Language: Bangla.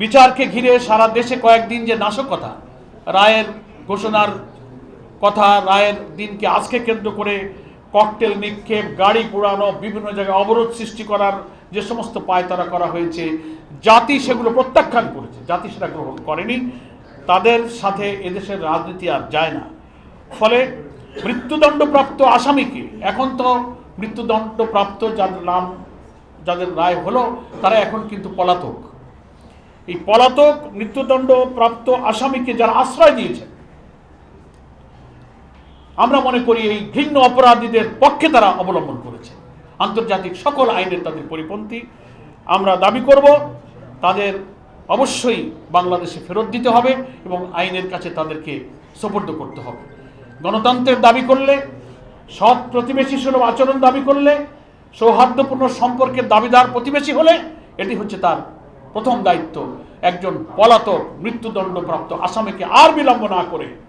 বিচারকে ঘিরে সারা দেশে কয়েকদিন যে নাশকতা, রায়ের ঘোষণার কথা, রায়ের দিনকে আজকে কেন্দ্র করে ককটেল, নিক্ষেপ, গাড়ি পোড়ানো, বিভিন্ন জায়গায় অবরোধ সৃষ্টি করার যে সমস্ত পায়তারা করা হয়েছে, জাতি সেগুলো প্রত্যাখ্যান করেছে। জাতি সেটা গ্রহণ করেনি। তাদের সাথে এদেশের রাজনীতি আর যায় না। ফলে মৃত্যুদণ্ডপ্রাপ্ত আসামিকে, এখন তো মৃত্যুদণ্ডপ্রাপ্ত যাদের নাম, যাদের রায় হলো, তারা এখন কিন্তু পলাতক। এই পলাতক মৃত্যুদণ্ড প্রাপ্ত আসামিকে যারা আশ্রয় দিয়েছে, আমরা মনে করি এই ঘৃণ্য অপরাধীদের পক্ষে তারা অবলম্বন করেছে। আন্তর্জাতিক সকল আইনের তাদের পরিপন্থী। আমরা দাবি করব, তাদের অবশ্যই বাংলাদেশে ফেরত দিতে হবে এবং আইনের কাছে তাদেরকে সোপর্দ করতে হবে। গণতন্ত্রের দাবি করলে, সৎ প্রতিবেশী সুলভ আচরণ দাবি করলে, সৌহার্দ্যপূর্ণ সম্পর্কের দাবিদার প্রতিবেশী হলে, এটি হচ্ছে তার প্রথম দায়িত্ব একজন পলাতক মৃত্যুদণ্ডপ্রাপ্ত আসামিকে আর বিলম্ব না করে